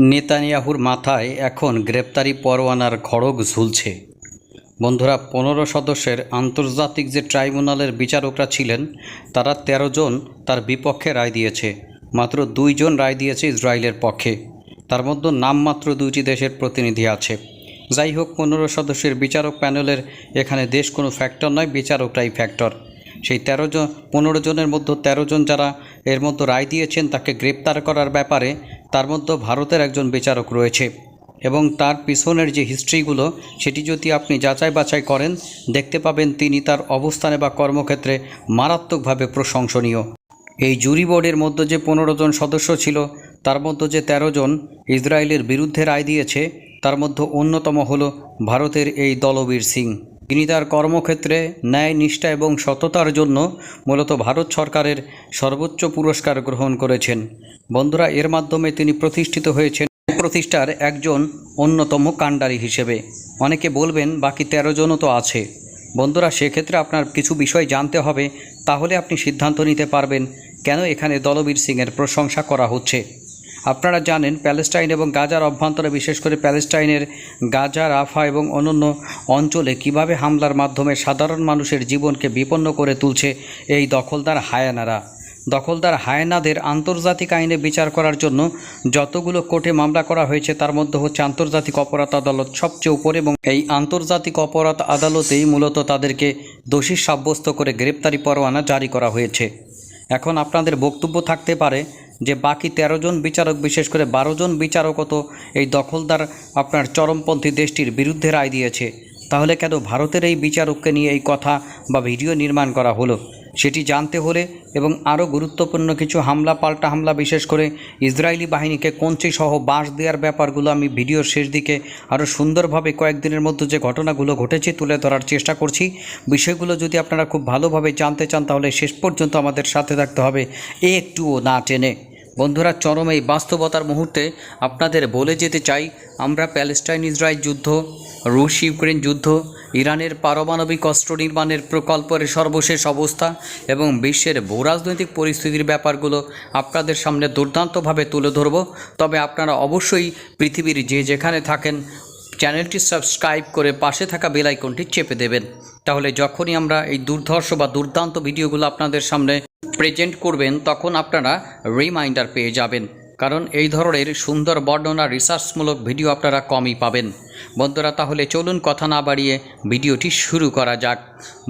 নেতানিয়াহুর মাথায় এখন গ্রেপ্তারি পরোয়ানার খড়গ ঝুলছে। বন্ধুরা, পনেরো সদস্যের আন্তর্জাতিক যে ট্রাইব্যুনালের বিচারকরা ছিলেন, তারা ১৩ জন তার বিপক্ষে রায় দিয়েছে। মাত্র দুইজন রায় দিয়েছে ইসরায়েলের পক্ষে। তার মধ্যে নামমাত্র দুইটি দেশের প্রতিনিধি আছে। যাই হোক, পনেরো সদস্যের বিচারক প্যানেলের এখানে দেশ কোনো ফ্যাক্টর নয় বিচারকটাই ফ্যাক্টর সেই তেরো জন, পনেরো জনের মধ্যে তেরো জন যারা এর মধ্যে রায় দিয়েছেন, তাকে গ্রেপ্তার করার ব্যাপারে তার মধ্যে ভারতের একজন বিচারক রয়েছে। এবং তার পিছনের যে হিস্ট্রিগুলো, সেটি যদি আপনি যাচাই বাছাই করেন, দেখতে পাবেন তিনি তার অবস্থানে বা কর্মক্ষেত্রে মারাত্মকভাবে প্রশংসনীয়। এই জুরি বোর্ডের মধ্যে যে পনেরো জন সদস্য ছিল, তার মধ্যে যে ১৩ জন ইসরায়েলের বিরুদ্ধে রায় দিয়েছে, তার মধ্যে অন্যতম হলো ভারতের এই দলবীর সিং। তিনি তার কর্মক্ষেত্রে ন্যায়, নিষ্ঠা এবং সততার জন্য মূলত ভারত সরকারের সর্বোচ্চ পুরস্কার গ্রহণ করেছেন। বন্ধুরা, এর মাধ্যমে তিনি প্রতিষ্ঠিত হয়েছেন। প্রতিষ্ঠার একজন অন্যতম কাণ্ডারি হিসেবে। অনেকে বলবেন, বাকি তেরো জনও তো আছে। বন্ধুরা, সেক্ষেত্রে আপনার কিছু বিষয় জানতে হবে, তাহলে আপনি সিদ্ধান্ত নিতে পারবেন কেন এখানে দলবীর সিংয়ের প্রশংসা করা হচ্ছে। আপনারা জানেন, প্যালেস্টাইন এবং গাজার অভ্যন্তরে, বিশেষ করে প্যালেস্টাইনের গাজা, রাফা এবং অন্যান্য অঞ্চলে কীভাবে হামলার মাধ্যমে সাধারণ মানুষের জীবনকে বিপন্ন করে তুলছে এই দখলদার হায়ানারা। দখলদার হায়নাদের আন্তর্জাতিক আইনে বিচার করার জন্য যতগুলো কোর্টে মামলা করা হয়েছে, তার মধ্যে হচ্ছে আন্তর্জাতিক অপরাধ আদালত সবচেয়ে উপরে এবং এই আন্তর্জাতিক অপরাধ আদালতেই মূলত তাদেরকে দোষী সাব্যস্ত করে গ্রেপ্তারি পরোয়ানা জারি করা হয়েছে। এখন আপনাদের বক্তব্য থাকতে পারে যে বাকি ১৩ জন বিচারক, বিশেষ করে বারো জন তো এই দখলদার আপনার চরমপন্থী দেশটির বিরুদ্ধে রায় দিয়েছে। তাহলে কেন ভারতের এই বিচারককে নিয়ে এই কথা বা ভিডিও নির্মাণ করা হলো? সেটি জানতে হলে এবং আরও গুরুত্বপূর্ণ কিছু হামলা, পাল্টা হামলা, বিশেষ করে ইসরায়েলি বাহিনীকে কঞ্চি সহ বাঁশ দেওয়ার ব্যাপারগুলো আমি ভিডিওর শেষ দিকে আরও সুন্দরভাবে কয়েকদিনের মধ্যে যে ঘটনাগুলো ঘটেছে তুলে ধরার চেষ্টা করছি। বিষয়গুলো যদি আপনারা খুব ভালোভাবে জানতে চান, তাহলে শেষ পর্যন্ত আমাদের সাথে থাকতে হবে। একটুও না টেনে। বন্ধুরা, চরম এই বাস্তবতার মুহূর্তে আপনাদের বলে যেতে চাই, আমরা প্যালেস্টাইন ইসরায়েল যুদ্ধ, রুশ ইউক্রেন যুদ্ধ, ইরানের পারমাণবিক অস্ত্র নির্মাণের প্রকল্পের সর্বশেষ অবস্থা এবং বিশ্বের ভূরাজনৈতিক পরিস্থিতির ব্যাপারগুলো আপনাদের সামনে দুর্দান্তভাবে তুলে ধরব। তবে আপনারা অবশ্যই পৃথিবীর যে যেখানে থাকেন, চ্যানেলটি সাবস্ক্রাইব করে পাশে থাকা বেল আইকনটি চেপে দেবেন। তাহলে যখনই আমরা এই দুর্ধর্ষ বা দুর্দান্ত ভিডিওগুলো আপনাদের সামনে প্রেজেন্ট করবেন, তখন আপনারা রিমাইন্ডার পেয়ে যাবেন। কারণ এই ধরনের সুন্দর বর্ণনা রিসার্চমূলক ভিডিও আপনারা কমই পাবেন। বন্ধুরা, তাহলে চলুন কথা না বাড়িয়ে ভিডিওটি শুরু করা যাক।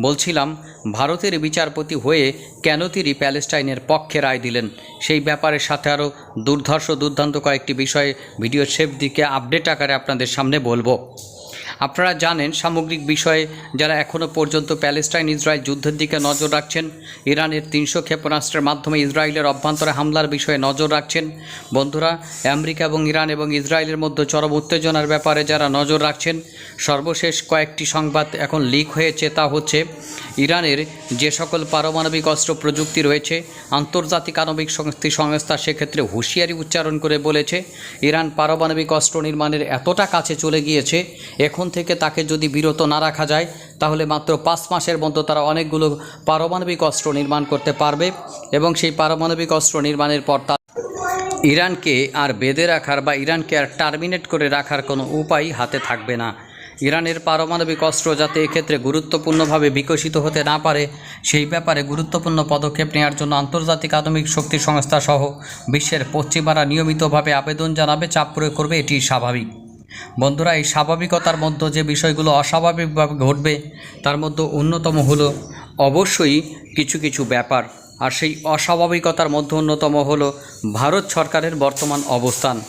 বলছিলাম, ভারতের বিচারপতি হয়ে কেন তিনি প্যালেস্টাইনের পক্ষে রায় দিলেন? সেই ব্যাপারের সাথে আরও দুর্ধর্ষ দুর্দান্ত কয়েকটি বিষয়ে ভিডিও শেপ দিকে আপডেট আকারে আপনাদের সামনে বলব। আপনারা জানেন, সামগ্রিক বিষয়ে যারা এখনও পর্যন্ত প্যালেস্টাইন ইসরায়েল যুদ্ধের দিকে নজর রাখছেন, ইরানের তিনশো ক্ষেপণাস্ত্রের মাধ্যমে ইসরায়েলের অভ্যন্তরে হামলার বিষয়ে নজর রাখছেন। বন্ধুরা, আমেরিকা এবং ইরান এবং ইসরায়েলের মধ্যে চরম উত্তেজনার ব্যাপারে যারা নজর রাখছেন, সর্বশেষ কয়েকটি সংবাদ এখন লিক হয়েছে, তা হচ্ছে ইরানের যে সকল পারমাণবিক অস্ত্র প্রযুক্তি রয়েছে, আন্তর্জাতিক আণবিক শক্তি সংস্থা সেক্ষেত্রে হুঁশিয়ারি উচ্চারণ করে বলেছে, ইরান পারমাণবিক অস্ত্র নির্মাণের এতটা কাছে চলে গিয়েছে, এখন থেকে তাকে যদি বিরত না রাখা যায়, তাহলে মাত্র পাঁচ মাসের মধ্যে তারা অনেকগুলো পারমাণবিক অস্ত্র নির্মাণ করতে পারবে এবং সেই পারমাণবিক অস্ত্র নির্মাণের পর ইরানকে আর বেঁধে রাখার বা ইরানকে আর টার্মিনেট করে রাখার কোনো উপায় হাতে থাকবে না। ইরানের পারমাণবিক অস্ত্র যাতে এক্ষেত্রে গুরুত্বপূর্ণভাবে বিকশিত হতে না পারে, সেই ব্যাপারে গুরুত্বপূর্ণ পদক্ষেপ নেওয়ার জন্য আন্তর্জাতিক আধুনিক শক্তি সংস্থা সহ বিশ্বের পশ্চিমারা নিয়মিতভাবে আবেদন জানাবে, চাপ প্রয়োগ করবে, এটি স্বাভাবিক। বন্ধুরা, এই স্বাভাবিকতার মধ্যে যে বিষয়গুলো অস্বাভাবিকভাবে ঘটবে, তার মধ্যে অন্যতম হলো অবশ্যই কিছু কিছু ব্যাপার। আর সেই অস্বাভাবিকতার মধ্যে অন্যতম হলো ভারত সরকারের বর্তমান অবস্থান।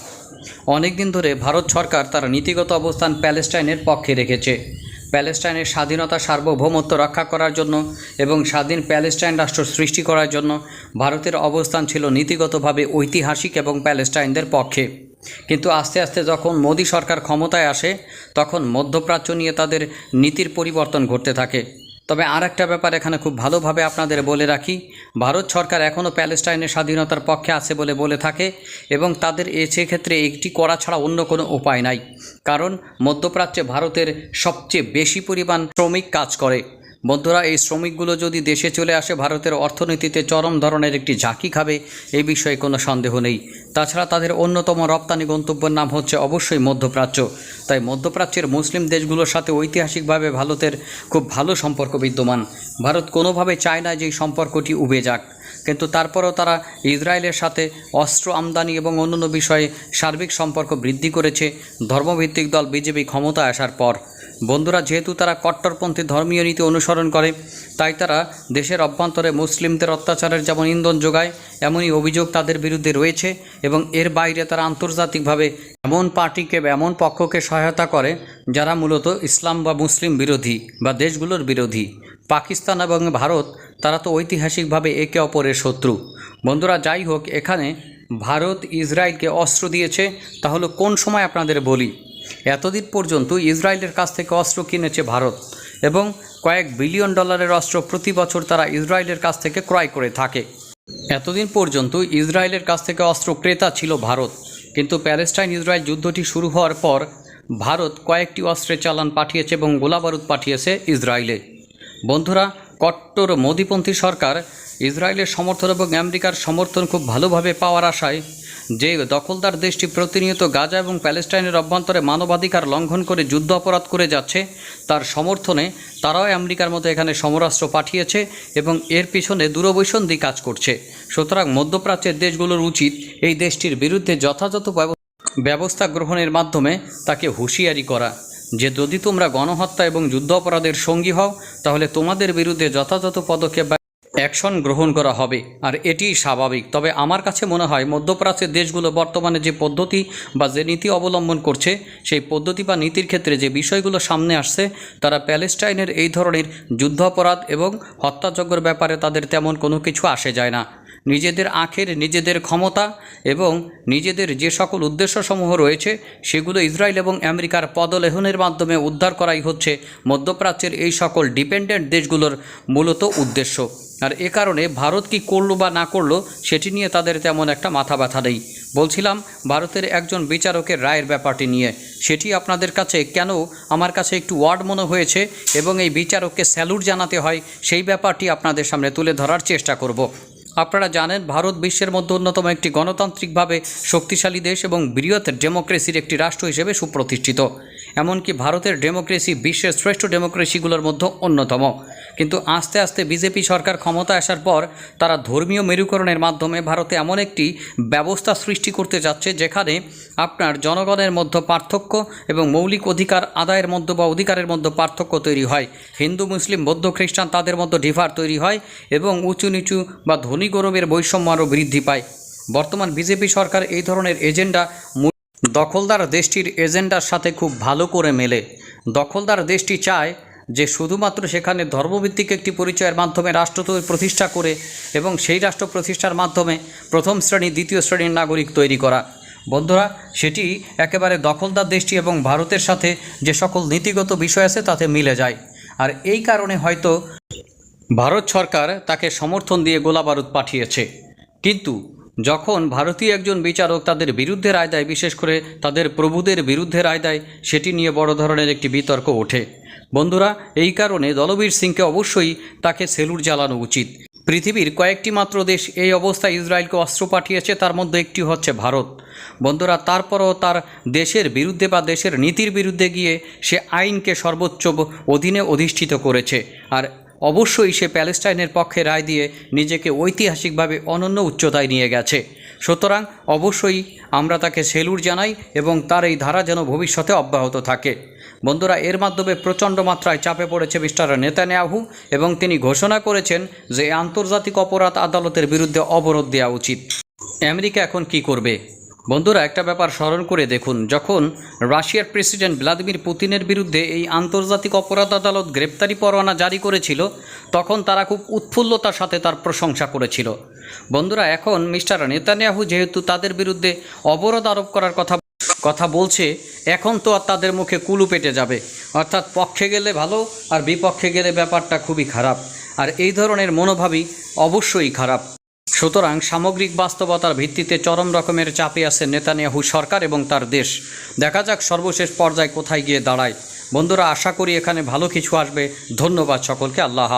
অনেক দিন ধরে ভারত সরকার তার নীতিগত অবস্থান প্যালেস্টাইনের পক্ষে রেখেছে। প্যালেস্টাইনের স্বাধীনতা সার্বভৌমত্ব রক্ষা করার জন্য এবং স্বাধীন প্যালেস্টাইন রাষ্ট্র সৃষ্টি করার জন্য ভারতের অবস্থান ছিল নীতিগতভাবে ঐতিহাসিক এবং প্যালেস্টাইনদের পক্ষে। কিন্তু আস্তে আস্তে যখন মোদী সরকার ক্ষমতায় আসে, তখন মধ্যপ্রাচ্য নিয়ে তাদের নীতির পরিবর্তন ঘটতে থাকে। তবে আর একটা ব্যাপার এখানে খুব ভালোভাবে আপনাদের বলে রাখি, ভারত সরকার এখনও প্যালেস্টাইনের স্বাধীনতার পক্ষে আছে বলে বলে থাকে এবং তাদের এ সেক্ষেত্রে একটি করা ছাড়া অন্য কোনো উপায় নাই। কারণ মধ্যপ্রাচ্যে ভারতের সবচেয়ে বেশি পরিমাণ শ্রমিক কাজ করে। বন্ধুরা, এই শ্রমিকগুলো যদি দেশে চলে আসে, ভারতের অর্থনীতিতে চরম ধরনের একটি ঝাঁকি খাবে এই বিষয়ে কোনো সন্দেহ নেই। তাছাড়া তাদের অন্যতম রপ্তানি গন্তব্যের নাম হচ্ছে অবশ্যই মধ্যপ্রাচ্য। তাই মধ্যপ্রাচ্যের মুসলিম দেশগুলোর সাথে ঐতিহাসিকভাবে ভারতের খুব ভালো সম্পর্ক বিদ্যমান। ভারত কোনোভাবে চায় না যে এই সম্পর্কটি উবে যাক। কিন্তু তারপরেও তারা ইসরায়েলের সাথে অস্ত্র আমদানি এবং অন্যান্য বিষয়ে সার্বিক সম্পর্ক বৃদ্ধি করেছে। ধর্মভিত্তিক দল বিজেপি ক্ষমতা আসার পর। বন্ধুরা, যেহেতু তারা কট্টরপন্থী ধর্মীয় নীতি অনুসরণ করে, তাই তারা দেশের অভ্যন্তরে মুসলিমদের অত্যাচারের যেমন ইন্ধন যোগায়, এমনই অভিযোগ তাদের বিরুদ্ধে রয়েছে এবং এর বাইরে তারা আন্তর্জাতিকভাবে এমন পার্টিকে এমন পক্ষকে সহায়তা করে যারা মূলত ইসলাম বা মুসলিম বিরোধী বা দেশগুলোর বিরোধী। পাকিস্তান এবং ভারত, তারা তো ঐতিহাসিকভাবে একে অপরের শত্রু। বন্ধুরা, যাই হোক, এখানে ভারত ইসরায়েলকে অস্ত্র দিয়েছে, তাহলে কোন সময় আপনাদের বলি? এতদিন পর্যন্ত ইসরায়েলের কাছ থেকে অস্ত্র কিনেছে ভারত এবং কয়েক বিলিয়ন ডলারের অস্ত্র প্রতি বছর তারা ইসরায়েলের কাছ থেকে ক্রয় করে থাকে। এতদিন পর্যন্ত ইসরায়েলের কাছ থেকে অস্ত্র ক্রেতা ছিল ভারত, কিন্তু প্যালেস্টাইন ইসরায়েল যুদ্ধটি শুরু হওয়ার পর ভারত কয়েকটি অস্ত্রের চালান পাঠিয়েছে এবং গোলাবারুদ পাঠিয়েছে ইসরায়েলে। বন্ধুরা কট্টর মোদিপন্থী সরকার ইসরায়েলের সমর্থন এবং আমেরিকার সমর্থন খুব ভালোভাবে পাওয়ার আশায় যে দখলদার দেশটি প্রতিনিয়ত গাজা এবং প্যালেস্টাইনের অভ্যন্তরে মানবাধিকার লঙ্ঘন করে যুদ্ধ অপরাধ করে যাচ্ছে, তার সমর্থনে তারাও আমেরিকার মতো এখানে সমরাস্ত্র পাঠিয়েছে এবং এর পিছনে দূরবৈসন্ধি কাজ করছে। সুতরাং মধ্যপ্রাচ্যের দেশগুলোর উচিত এই দেশটির বিরুদ্ধে যথাযথ ব্যব- ব্যবস্থা গ্রহণের মাধ্যমে তাকে হুঁশিয়ারি করা। যে যদি তোমরা গণহত্যা এবং যুদ্ধ অপরাধের সঙ্গী হও, তাহলে তোমাদের বিরুদ্ধে যথাযথ পদক্ষেপ অ্যাকশন গ্রহণ করা হবে, আর এটিই স্বাভাবিক। তবে আমার কাছে মনে হয়, মধ্যপ্রাচ্যের দেশগুলো বর্তমানে যে পদ্ধতি বা যে নীতি অবলম্বন করছে, সেই পদ্ধতি বা নীতির ক্ষেত্রে যে বিষয়গুলো সামনে আসছে, তারা প্যালেস্টাইনের এই ধরনের যুদ্ধ অপরাধ এবং হত্যাযজ্ঞর ব্যাপারে তাদের তেমন কোনো কিছু আসে যায় না। নিজেদের আখের, নিজেদের ক্ষমতা এবং নিজেদের যে সকল উদ্দেশ্যসমূহ রয়েছে, সেগুলো ইসরায়েল এবং আমেরিকার পদলেহনের মাধ্যমে উদ্ধার করাই হচ্ছে মধ্যপ্রাচ্যের এই সকল ডিপেন্ডেন্ট দেশগুলোর মূলত উদ্দেশ্য। আর এ কারণে ভারত কি করল বা না করল, সেটি নিয়ে তাদের তেমন একটা মাথা ব্যথা নেই। বলছিলাম, ভারতের একজন বিচারকের রায়ের ব্যাপারটি নিয়ে। সেটি আপনাদের কাছে কেন আমার কাছে একটু ওয়ার্ড মনে হয়েছে এবং এই বিচারককে স্যালুট জানাতে হয়, সেই ব্যাপারটি আপনাদের সামনে তুলে ধরার চেষ্টা করব। আপনারা জানেন, ভারত বিশ্বের মধ্যে অন্যতম একটি গণতান্ত্রিকভাবে শক্তিশালী দেশ এবং বৃহৎ ডেমোক্রেসির একটি রাষ্ট্র হিসেবে সুপ্রতিষ্ঠিত। এমনকি ভারতের ডেমোক্রেসি, বিশ্বের শ্রেষ্ঠ ডেমোক্রেসিগুলোর মধ্যে অন্যতম। কিন্তু আস্তে আস্তে বিজেপি সরকার ক্ষমতা আসার পর তারা ধর্মীয় মেরুকরণের মাধ্যমে ভারতে এমন একটি ব্যবস্থা সৃষ্টি করতে যাচ্ছে যেখানে আপনার জনগণের মধ্যে পার্থক্য এবং মৌলিক অধিকার আদায়ের মধ্যে বা অধিকারের মধ্যে পার্থক্য তৈরি হয়। হিন্দু, মুসলিম, বৌদ্ধ, খ্রিস্টান তাদের মধ্যে ডিভার তৈরি হয় এবং উঁচু নিচু বা ধনী গরমের বৈষম্য আরও বৃদ্ধি পায়। বর্তমান বিজেপি সরকার এই ধরনের এজেন্ডা দখলদার দেশটির এজেন্ডার সাথে খুব ভালো করে মেলে। দখলদার দেশটি চায় যে শুধুমাত্র সেখানে ধর্মভিত্তিক একটি পরিচয়ের মাধ্যমে রাষ্ট্র প্রতিষ্ঠা করে এবং সেই রাষ্ট্র প্রতিষ্ঠার মাধ্যমে প্রথম শ্রেণি, দ্বিতীয় শ্রেণির নাগরিক তৈরি করা। বন্ধুরা, সেটি একেবারে দখলদার দেশটি এবং ভারতের সাথে যে সকল নীতিগত বিষয় আছে তাতে মিলে যায়। আর এই কারণে হয়তো ভারত সরকার তাকে সমর্থন দিয়ে গোলাবারুদ পাঠিয়েছে। কিন্তু যখন ভারতীয় একজন বিচারক তাদের বিরুদ্ধে রায় দেয়, বিশেষ করে তাদের প্রভুদের বিরুদ্ধে রায় দেয়, সেটি নিয়ে বড় ধরনের একটি বিতর্ক ওঠে। বন্ধুরা, এই কারণে দলবীর সিংকে অবশ্যই তাকে সেলুট জ্বালানো উচিত। পৃথিবীর কয়েকটি মাত্র দেশ এই অবস্থায় ইসরায়েলকে অস্ত্র পাঠিয়েছে, তার মধ্যে একটি হচ্ছে ভারত। বন্ধুরা, তারপরও তার দেশের বিরুদ্ধে বা দেশের নীতির বিরুদ্ধে গিয়ে সে আইনকে সর্বোচ্চ অধীনে অধিষ্ঠিত করেছে। আর অবশ্যই সে প্যালেস্টাইনের পক্ষে রায় দিয়ে নিজেকে ঐতিহাসিকভাবে অনন্য উচ্চতায় নিয়ে গেছে। সুতরাং অবশ্যই আমরা তাকে সেলুট জানাই এবং তার এই ধারা যেন ভবিষ্যতে অব্যাহত থাকে। বন্ধুরা, এর মাধ্যমে প্রচণ্ড মাত্রায় চাপে পড়েছে মিস্টার নেতানিয়াহু এবং তিনি ঘোষণা করেছেন যে আন্তর্জাতিক অপরাধ আদালতের বিরুদ্ধে অবরোধ দেওয়া উচিত। আমেরিকা এখন কি করবে? বন্ধুরা, একটা ব্যাপার স্মরণ করে দেখুন। যখন রাশিয়ার প্রেসিডেন্ট ভ্লাদিমির পুতিনের বিরুদ্ধে এই আন্তর্জাতিক অপরাধ আদালত গ্রেপ্তারি পরোয়ানা জারি করেছিল, তখন তারা খুব উৎফুল্লতার সাথে তার প্রশংসা করেছিল। বন্ধুরা, এখন মিস্টার নেতানিয়াহু যেহেতু তাদের বিরুদ্ধে অবরোধ আরোপ করার কথা কথা বলছে, এখন তো আর তাদের মুখে কুলু পেটে যাবে। অর্থাৎ পক্ষে গেলে ভালো আর বিপক্ষে গেলে ব্যাপারটা খুবই খারাপ। আর এই ধরনের মনোভাবই অবশ্যই খারাপ। সুতরাং সামগ্রিক বাস্তবতার ভিত্তিতে চরম রকমের চাপে আছে নেতানিয়াহু সরকার এবং তার দেশ। দেখা যাক সর্বশেষ পর্যায়ে কোথায় গিয়ে দাঁড়ায়। বন্ধুরা, আশা করি এখানে ভালো কিছু আসবে। ধন্যবাদ সকলকে। আল্লাহ।